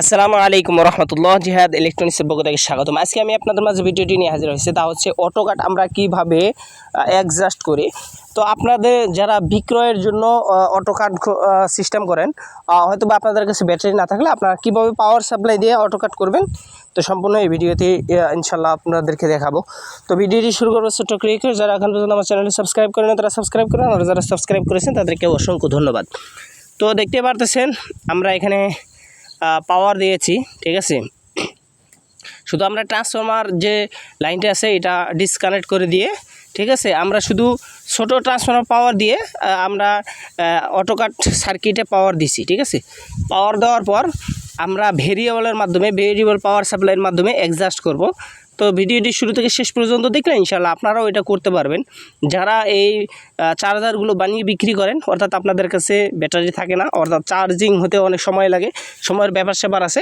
আসসালামু আলাইকুম রহমতুল্লাহ জিহাদ ইলেকট্রনিক্সের পক্ষ থেকে স্বাগতম। আজকে আমি আপনাদের মাঝে ভিডিওটি নিয়ে হাজির হয়েছি। তা হচ্ছে অটোকাট আমরা কীভাবে অ্যাডজাস্ট করি। তো আপনাদের যারা বিক্রয়ের জন্য অটোকাট সিস্টেম করেন হয়তো বা আপনাদের কাছে ব্যাটারি না থাকলে আপনারা কীভাবে পাওয়ার সাপ্লাই দিয়ে অটোকাট করবেন, তো সম্পূর্ণ এই ভিডিওতে ইনশাল্লাহ আপনাদেরকে দেখাবো। তো ভিডিওটি শুরু করব ছোট্ট ক্রিকেট যারা এখন পর্যন্ত আমার চ্যানেলটি সাবস্ক্রাইব করেন, তারা সাবস্ক্রাইব করেন আর যারা সাবস্ক্রাইব করেছেন, তাদেরকে অসংখ্য ধন্যবাদ। তো দেখতে পারতেছেন, আমরা এখানে পাওয়ার দিয়েছি, ঠিক আছে? শুধু আমরা ট্রান্সফর্মার যে লাইনটা আছে, এটা ডিসকানেক্ট করে দিয়ে, ঠিক আছে? আমরা শুধু ছোট ট্রান্সফর্মার পাওয়ার দিয়ে আমরা অটোকাট সার্কিটে পাওয়ার দিছি, ঠিক আছে? পাওয়ার দেওয়ার পর আমরা ভেরিয়েবলের মাধ্যমে ভেরিয়েবল পাওয়ার সাপ্লাইয়ের মাধ্যমে অ্যাডজাস্ট করব। তো ভিডিওটি শুরু থেকে শেষ পর্যন্ত দেখলে ইনশাল্লাহ আপনারাও এটা করতে পারবেন। যারা এই চার্জারগুলো বানিয়ে বিক্রি করেন, অর্থাৎ আপনাদের কাছে ব্যাটারি থাকে না, অর্থাৎ চার্জিং হতে অনেক সময় লাগে, সময়ের ব্যাপার স্যাপার আছে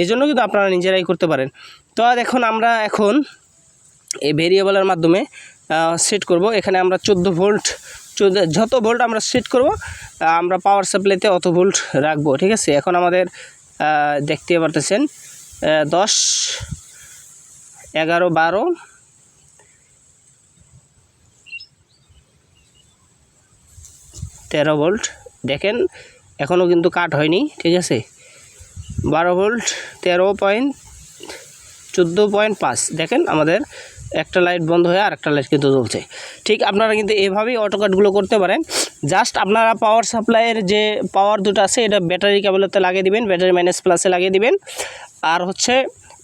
এই জন্য কিন্তু আপনারা নিজেরাই করতে পারেন। তো এখন আমরা এখন এই ভেরিয়েবলের মাধ্যমে সেট করব। এখানে আমরা চোদ্দ ভোল্ট যত ভোল্ট আমরা সেট করব আমরা পাওয়ার সাপ্লাইতে অত ভোল্ট রাখব, ঠিক আছে? এখন আমাদের দেখতে পারতেছেন দশ এগারো, বারো। তেরো ভোল্ট। দেখেন এখনও কিন্তু কাট হয়নি, ঠিক আছে? বারো ভোল্ট, তেরো পয়েন্ট, চোদ্দ পয়েন্ট পাঁচ। দেখেন, আমাদের একটা লাইট বন্ধ হয়ে আর একটা লাইট কিন্তু জ্বলছে। ঠিক, আপনারা কিন্তু এভাবেই অটোকাটগুলো করতে পারেন। জাস্ট আপনারা পাওয়ার সাপ্লাইয়ের যে পাওয়ার দুটো আছে, এটা ব্যাটারি কেবলতে লাগিয়ে দিবেন ব্যাটারি মাইনাস প্লাসে লাগিয়ে দিবেন। আর হচ্ছে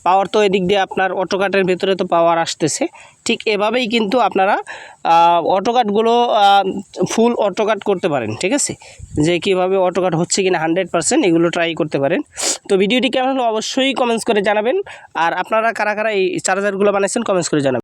পাওয়ার তো এদিক দিয়ে আপনার অটোকাটের ভেতরে তো পাওয়ার আসতেছে। ঠিক এভাবেই কিন্তু আপনারা অটোকাটগুলো ফুল অটোকাট করতে পারেন, ঠিক আছে? যে কীভাবে অটোকাট হচ্ছে কিনা হান্ড্রেড পারসেন্ট এগুলো ট্রাই করতে পারেন। তো ভিডিওটি কেমন হলো অবশ্যই কমেন্টস করে জানাবেন। আর আপনারা কারা কারা এই চার্জারগুলো বানাইছেন কমেন্টস করে জানাবেন।